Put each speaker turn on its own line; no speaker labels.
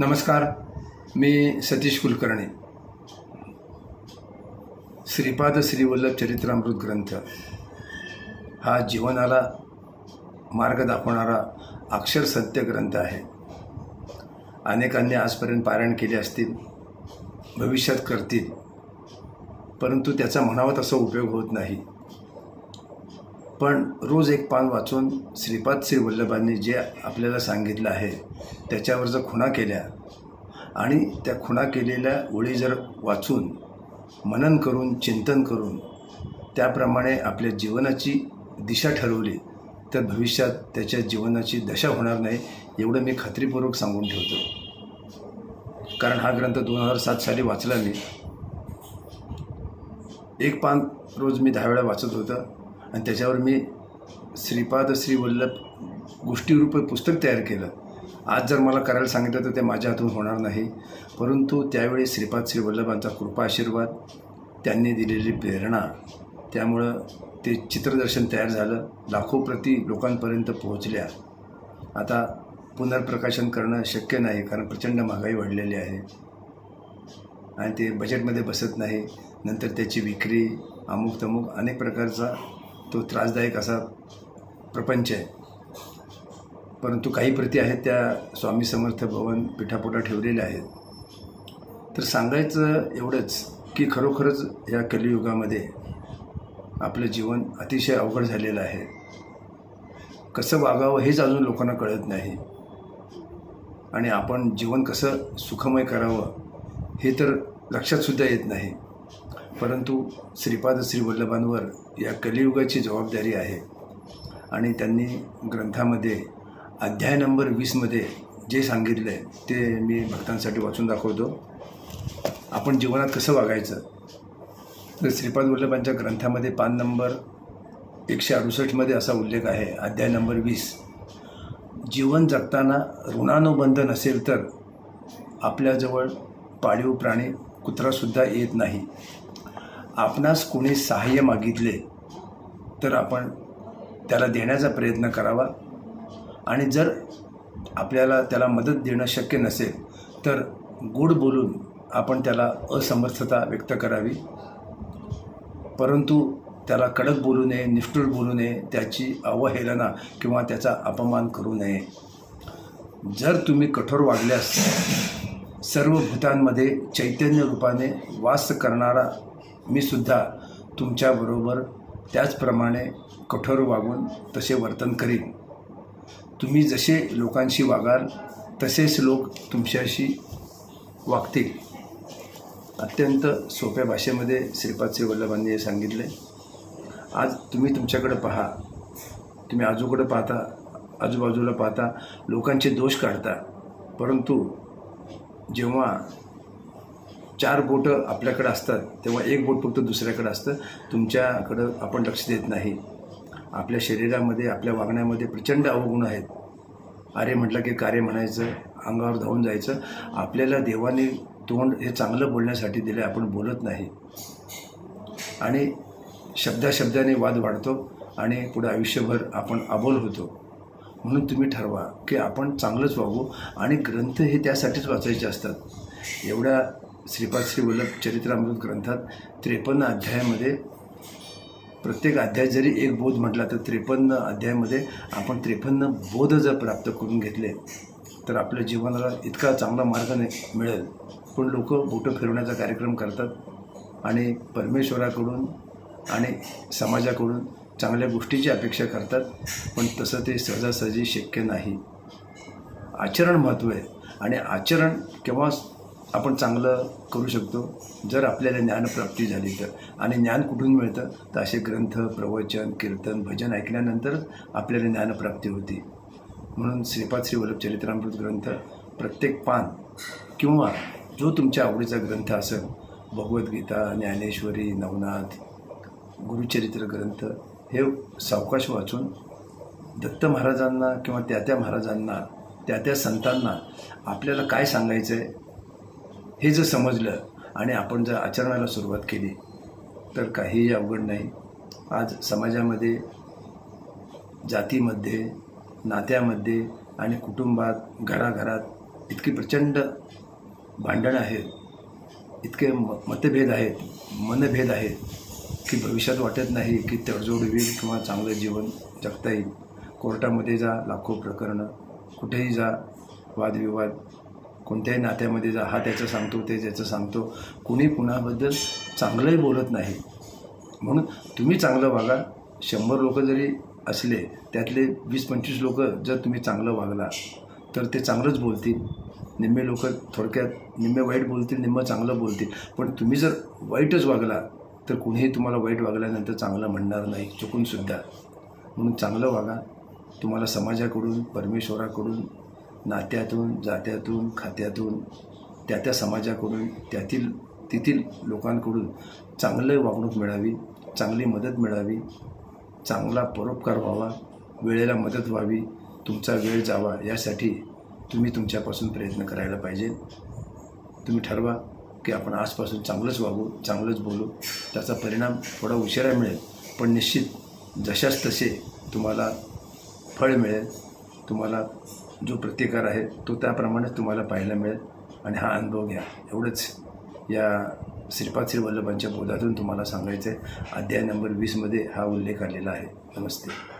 नमस्कार मी सतीश कुलकर्णी. श्रीपाद श्रीवल्लभ चरित्रामृत ग्रंथ. हा जीवनाला मार्ग दाखवणारा अक्षर सत्य ग्रंथ आहे. अनेकांनी आजपर्यंत पारायण केले असतील भविष्यात करतील परंतु त्याचा म्हणावा तसा उपयोग होत नाही. पण रोज एक पान वाचून श्रीपाद श्री वल्लभांनी जे आपल्याला सांगितलं आहे त्याच्यावर जर खुणा केल्या आणि त्या खुणा केलेल्या ओळी जर वाचून मनन करून चिंतन करून त्याप्रमाणे आपल्या जीवनाची दिशा ठरवली तर भविष्यात त्याच्या जीवनाची दशा होणार नाही एवढं मी खात्रीपूर्वक सांगून ठेवतो. कारण हा ग्रंथ दोन हजार सात साली वाचला मी. एक पान रोज मी दहा वेळा वाचत होतं. आणि त्याच्यावर मी श्रीपाद श्री वल्लभ गोष्टीरूप पुस्तक तयार केलं. आज जर मला करायला सांगितलं तर ते माझ्या हातून होणार नाही. परंतु त्यावेळी श्रीपाद श्री वल्लभांचा कृपा आशीर्वाद त्यांनी दिलेली प्रेरणा त्यामुळं ते चित्रदर्शन तयार झालं. लाखो प्रती लोकांपर्यंत पोहोचल्या. आता पुनर्प्रकाशन करणं शक्य नाही कारण प्रचंड महागाई वाढलेली आहे. आणि ते बजेटमध्ये बसत नाही. नंतर त्याची विक्री अमुक तमुक अनेक प्रकारचा तो त्रासदायक असा प्रपंच आहे. परंतु काही प्रती आहेत त्या स्वामी समर्थ भवन पिठापुढा ठेवलेल्या आहेत. तर सांगायचं एवढंच की खरोखरच या कलियुगामध्ये आपलं जीवन अतिशय अवघड झालेलं आहे. कसं वागावं हेच अजून लोकांना कळत नाही. आणि आपण जीवन कसं सुखमय करावं हे तर लक्षातसुद्धा येत नाही. परंतु श्रीपाद श्री वल्लभांवर या कलियुगाची जबाबदारी आहे. आणि त्यांनी ग्रंथामध्ये अध्याय नंबर वीसमध्ये जे सांगितलं आहे ते मी भक्तांसाठी वाचून दाखवतो. आपण जीवनात कसं वागायचं? तर श्रीपाद वल्लभांच्या ग्रंथामध्ये पान नंबर एकशे अडुसष्टमध्ये असा उल्लेख आहे अध्याय नंबर वीस. जीवन जगताना ऋणानुबंध नसेल तर आपल्याजवळ पाळीव प्राणी कुत्रासुद्धा येत नाही. आपणास कोणी सहाय्य मागितले तर आपण त्याला देण्याचा प्रयत्न करावा. आणि जर आपल्याला त्याला मदत देणं शक्य नसेल तर गोड बोलून आपण त्याला असमर्थता व्यक्त करावी. परंतु त्याला कडक बोलू नये निष्ठुर बोलू नये त्याची अवहेलना किंवा त्याचा अपमान करू नये. जर तुम्ही कठोर वागल्यास सर्व भूतांमध्ये चैतन्य रूपाने वास करणारा मी सुद्धा तुमच्याबरोबर त्याचप्रमाणे कठोर वागून तसे वर्तन करीन. तुम्ही जसे लोकांशी वागाल तसेच लोक तुमच्याशी वागतील. अत्यंत सोप्या भाषेमध्ये श्रीपाद श्री वल्लभांनी हे सांगितले. आज तुम्ही तुमच्याकडे पहा. तुम्ही आजूकडे पाहता आजूबाजूला पाहता लोकांचे दोष काढता. परंतु जेव्हा चार बोटं आपल्याकडं असतात तेव्हा एक बोट फक्त दुसऱ्याकडं असतं. तुमच्याकडं आपण लक्ष देत नाही. आपल्या शरीरामध्ये आपल्या वागण्यामध्ये प्रचंड अवगुण आहेत. अरे म्हटलं की कार्य म्हणायचं अंगावर धावून जायचं. आपल्याला देवाने तोंड हे चांगलं बोलण्यासाठी दिलं आपण बोलत नाही. आणि शब्दाशब्दाने वाद वाढतो आणि पुढे आयुष्यभर आपण अबोल होतो. म्हणून तुम्ही ठरवा की आपण चांगलंच वागू आणि ग्रंथ हे त्यासाठीच वाचायचे असतात. एवढ्या श्रीपाद श्री वल्लभ चरित्रामृत ग्रंथात त्रेपन्न अध्यायामध्ये प्रत्येक अध्याय जरी एक बोध म्हटला तर त्रेपन्न अध्यायामध्ये आपण त्रेपन्न बोध जर प्राप्त करून घेतले तर आपल्या जीवनाला इतका चांगला मार्ग नाही मिळेल. पण लोक बोटं फिरवण्याचा कार्यक्रम करतात आणि परमेश्वराकडून आणि समाजाकडून चांगल्या गोष्टीची अपेक्षा करतात पण तसं ते सहजासहजी शक्य नाही. आचरण महत्त्व आहे आणि आचरण केव्हा आपण चांगलं करू शकतो? जर आपल्याला ज्ञानप्राप्ती झाली तर. आणि ज्ञान कुठून मिळतं? तर असे ग्रंथ प्रवचन कीर्तन भजन ऐकल्यानंतरच आपल्याला ज्ञानप्राप्ती होती. म्हणून श्रीपाद श्री वल्लभ चरित्रामृत ग्रंथ प्रत्येक पान किंवा जो तुमच्या आवडीचा ग्रंथ असेल भगवद्गीता ज्ञानेश्वरी नवनाथ गुरुचरित्र ग्रंथ हे सावकाश वाचून दत्त महाराजांना किंवा त्या त्या महाराजांना त्या त्या संतांना आपल्याला काय सांगायचं आहे हे जर समजलं आणि आपण जर आचरणाला सुरुवात केली तर काहीही अवघड नाही. आज समाजामध्ये जातीमध्ये नात्यामध्ये आणि कुटुंबात घराघरात इतकी प्रचंड भांडणं आहेत इतके म मतभेद आहेत मनभेद आहेत. की भविष्यात वाटत नाही की तडजोड होईल किंवा चांगलं जीवन जगता येईल. कोर्टामध्ये जा लाखो प्रकरणं. कुठेही जा वादविवाद. कोणत्याही नात्यामध्ये जा हा त्याचं सांगतो ते त्याचं सांगतो. कुणी कुणाबद्दल चांगलंही बोलत नाही. म्हणून तुम्ही चांगलं वागा. शंभर लोक जरी असले त्यातले वीस पंचवीस लोक जर तुम्ही चांगलं वागला तर ते चांगलंच बोलतील. निम्मे लोक थोडक्यात निम्मे वाईट बोलतील निम्मं चांगलं बोलतील. पण तुम्ही जर वाईटच वागला तर कुणीही तुम्हाला वाईट वागल्यानंतर चांगलं म्हणणार नाही चुकूनसुद्धा म्हणून चांगलं वागा. तुम्हाला समाजाकडून परमेश्वराकडून नात्यातून जात्यातून खात्यातून त्या त्या समाजाकडून त्यातील तेथील लोकांकडून चांगलं वागणूक मिळावी चांगली मदत मिळावी चांगला परोपकार व्हावा वेळेला मदत व्हावी तुमचा वेळ जावा यासाठी तुम्ही तुमच्यापासून प्रयत्न करायला पाहिजे. तुम्ही ठरवा. की आपण आजपासून चांगलंच वागू चांगलंच बोलू. त्याचा परिणाम थोडा उशिरा मिळेल. पण निश्चित जशाच तसे तुम्हाला फळ मिळेल. तुम्हाला जो प्रतिकार आहे तो त्याप्रमाणेच तुम्हाला पाहायला मिळेल. आणि हा अनुभव घ्या. एवढंच या श्रीपाद श्री वल्लभांच्या बोधातून तुम्हाला सांगायचं आहे अध्याय नंबर वीसमध्ये हा उल्लेख आलेला आहे. नमस्ते.